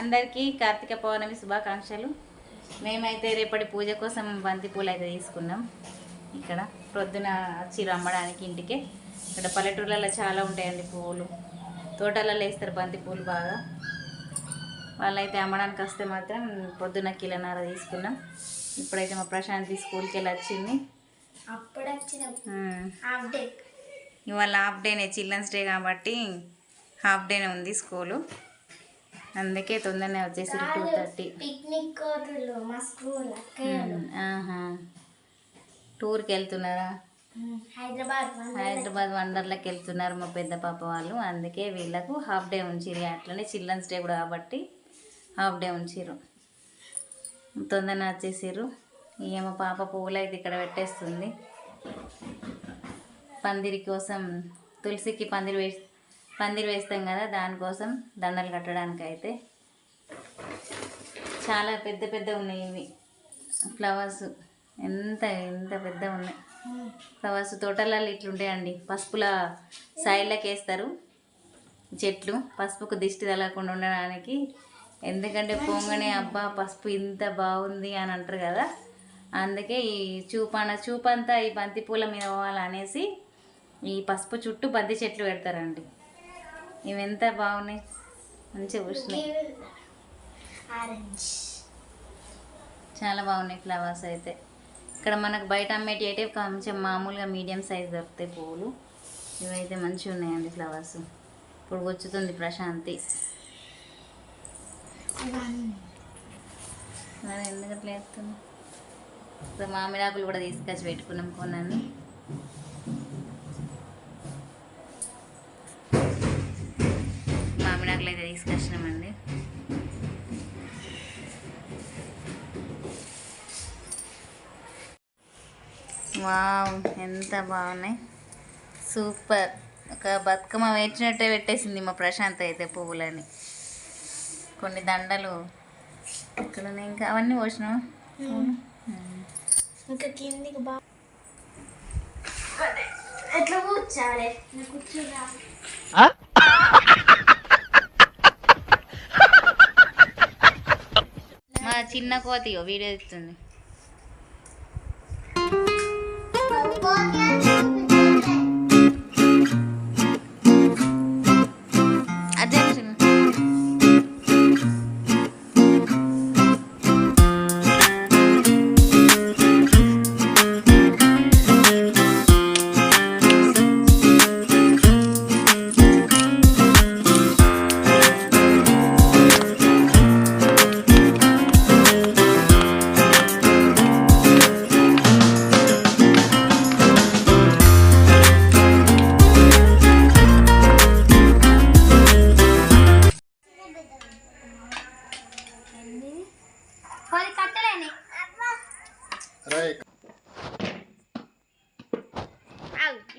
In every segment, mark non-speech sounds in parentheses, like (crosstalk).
అందరికీ కార్తీక పౌర్ణమి శుభాకాంక్షలు. మేమైతే రేపటి పూజ కోసం బంతి పూలు అయితే తీసుకున్నాం. ఇక్కడ ప్రొద్దున వచ్చి అమ్మడానికి ఇంటికి. ఇక్కడ పల్లెటూర్లలో చాలా ఉంటాయండి పువ్వులు తోటలలో వేస్తారు బంతి పూలు బాగా. వాళ్ళైతే అమ్మడానికి వస్తే మాత్రం పొద్దున కిలోన్నర తీసుకున్నాం. ఇప్పుడైతే మా ప్రశాంతి స్కూల్కి వెళ్ళి వచ్చింది. ఇవాళ హాఫ్ డేనే చిల్డ్రన్స్ డే కాబట్టి హాఫ్ డేనే ఉంది స్కూలు. అందుకే తొందరనే వచ్చేసి టూ థర్టీ పిక్నిక్ కోతులు మా స్కూల్ అక్కయ్యలు టూర్కి వెళ్తున్నారా హైదరాబాద్ హైదరాబాద్ వండర్లకు వెళ్తున్నారు మా పెద్ద పాప వాళ్ళు. అందుకే వీళ్ళకు హాఫ్ డే ఉంచిరు అట్లనే చిల్డ్రన్స్ డే కూడా కాబట్టి హాఫ్ డే ఉంచిరు తొందరనే వచ్చేసారు ఇక మా పాప పువ్వులు అయితే ఇక్కడ పెట్టేస్తుంది. పందిరి కోసం తులసికి పందిరి వేసి పందిరి వేస్తాం కదా దానికోసం దండలు కట్టడానికి అయితే చాలా పెద్ద పెద్ద ఉన్నాయి ఇవి. ఫ్లవర్స్ ఎంత ఎంత పెద్ద ఉన్నాయి. ఫ్లవర్స్ తోటలలో ఇట్లుంటాయండి. పసుపుల సైడ్లకు వేస్తారు చెట్లు. పసుపుకు దిష్టి తగలకుండా ఉండడానికి. ఎందుకంటే పొంగనే అబ్బా పసుపు ఇంత బాగుంది అని అంటారు కదా. అందుకే ఈ చూపన చూపంతా ఈ బంతి పూల మీద పోవాలనేసి ఈ పసుపు చుట్టూ బంతి చెట్లు పెడతారండి. ఇవి ఎంత బాగున్నాయి? మంచిగా పూసినాయి చాలా బాగున్నాయి ఫ్లవర్స్ అయితే. ఇక్కడ మనకు బయట అమ్మేటి అయితే కొంచెం మామూలుగా మీడియం సైజ్ దొరుకుతాయి పువ్వులు ఇవైతే మంచిగా ఉన్నాయండి ఫ్లవర్స్. ఇప్పుడు వచ్చుతుంది ప్రశాంతి. మరి మామిడాకులు కూడా తీసుకొచ్చి పెట్టుకున్నాం కొన్నాను వావ్ ఎంత బాగున్నాయి. సూపర్. ఒక బతుకమ్మ వేచినట్టే పెట్టేసింది మా ప్రశాంత్ అయితే పువ్వులని. కొన్ని దండలు ఇక్కడ ఉన్నాయి. ఇంకా అవన్నీ పోసినావా? ఇంకా కిందికి బాగా ఎట్లా కూర్చోవాలి? కూర్చోరా మా చిన్న కోతి వీడియో ఇస్తుంది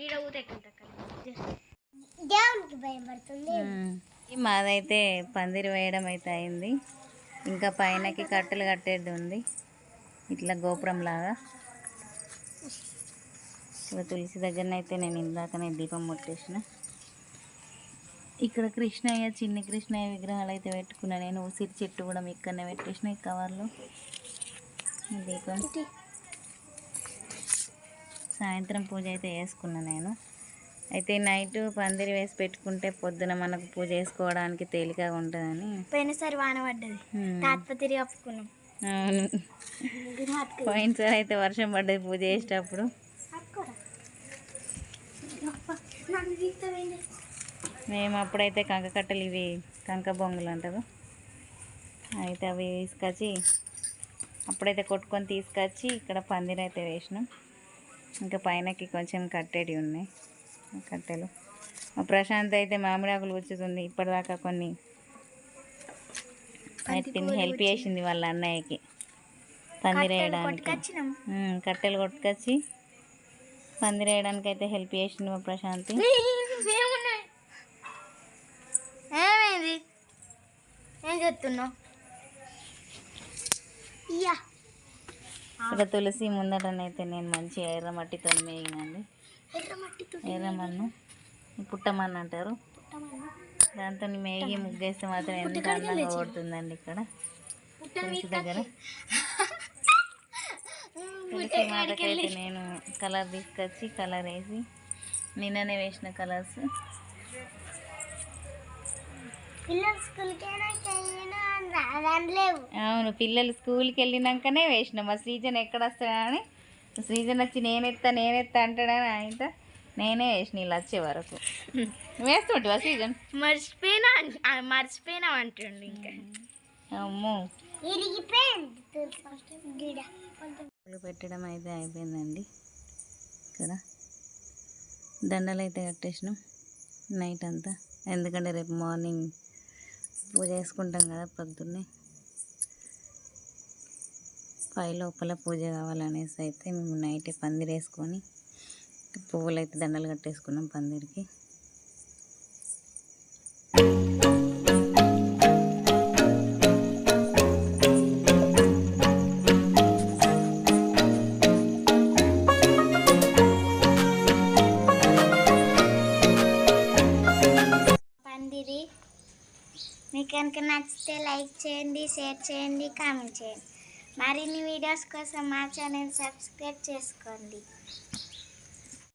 ఈడ దేవునికి. మాదైతే పందిరి వేయడం అయితే అయింది. ఇంకా పైనకి కట్టెలు కట్టేది ఉంది. ఇట్లా గోపురం లాగా. ఇక్కడ తులసి దగ్గరనైతే నేను ఇందాకనే దీపం ముట్టేసిన ఇక్కడ కృష్ణయ్య చిన్ని కృష్ణయ్య విగ్రహాలు అయితే పెట్టుకున్నా. నేను ఉసిరి చెట్టు కూడా ఇక్కడనే పెట్టేసిన ఈ కవర్లో. దీపం. సాయంత్రం పూజ అయితే చేసుకున్నా నేను. అయితే నైట్ పందిరి వేసి పెట్టుకుంటే పొద్దున మనకు పూజ చేసుకోవడానికి తేలికగా ఉంటుందని. పోయినసారి వాన పడ్డది. తాత్పతిరి కప్పుకున్నాం అవును. పోయినసారి అయితే వర్షం పడ్డది పూజ చేసేటప్పుడు. మేము అప్పుడైతే కంక కట్టెలు ఇవి కంక బొంగులు అంటారు. అయితే అవి తీసుకొచ్చి అప్పుడైతే కొట్టుకొని తీసుకొచ్చి ఇక్కడ పందిరి అయితే వేసినాం. ఇంకా పైనకి కొంచెం కట్టేటి ఉన్నాయి. కట్టెలు. ప్రశాంత్ అయితే మామిడాకులు వచ్చుతుంది ఇప్పటిదాకా కొన్ని తిని హెల్ప్ చేసింది వాళ్ళ అన్నయ్యకి. పందిరి వేయడానికి కొట్టుకొచ్చినాం. ఉమ్, కట్టెలు కొట్టుకొచ్చి పందిరి వేయడానికి అయితే హెల్ప్ చేసింది మా ప్రశాంతి. ఏమైంది? ఏం చెప్తున్నావు ఇక్కడ తులసి ముందటనైతే నేను మంచిగా ఎర్ర మట్టితో మేగినండి ఎర్రమన్ను పుట్టమన్ను అంటారు. దాంతో మేగి ముగ్గేస్తే మాత్రం ఎంత అందంగా కొడుతుందండి ఇక్కడ? తులసి దగ్గర. తులసి మాటకైతే నేను కలర్ తీసుకొచ్చి కలర్ వేసి నిన్ననే వేసిన కలర్స్. పిల్లలు స్కూల్కి అవును పిల్లలు స్కూల్కి వెళ్ళినాకనే వేసిన. మా శ్రీజన్ ఎక్కడ వస్తాడని శ్రీజన్ వచ్చి నేనెత్తా నేనెత్తా అంటాడని ఆయన. నేనే వేసిన ఇలా వచ్చే వరకు. (laughs) వేస్తుంటివా శ్రీజన్? మర్చిపోయినా మర్చిపోయినా అంటుండు ఇంకా. అమ్మో. పెట్టడం అయితే అయిపోయిందండి. ఇక్కడ దండలు అయితే కట్టేసినాం. నైట్ అంతా. ఎందుకంటే రేపు మార్నింగ్ పూజ చేసుకుంటాం కదా పొద్దున్నే. పై లోపల పూజ కావాలనేసి అయితే మేము నైట్ పందిరేసుకొని పువ్వులు అయితే దండలు కట్టేసుకున్నాం పందిరికి. మీకు కనుక నచ్చితే లైక్ చేయండి షేర్ చేయండి కామెంట్ చేయండి. మరిన్ని వీడియోస్ కోసం మా ఛానల్ సబ్స్క్రైబ్ చేసుకోండి.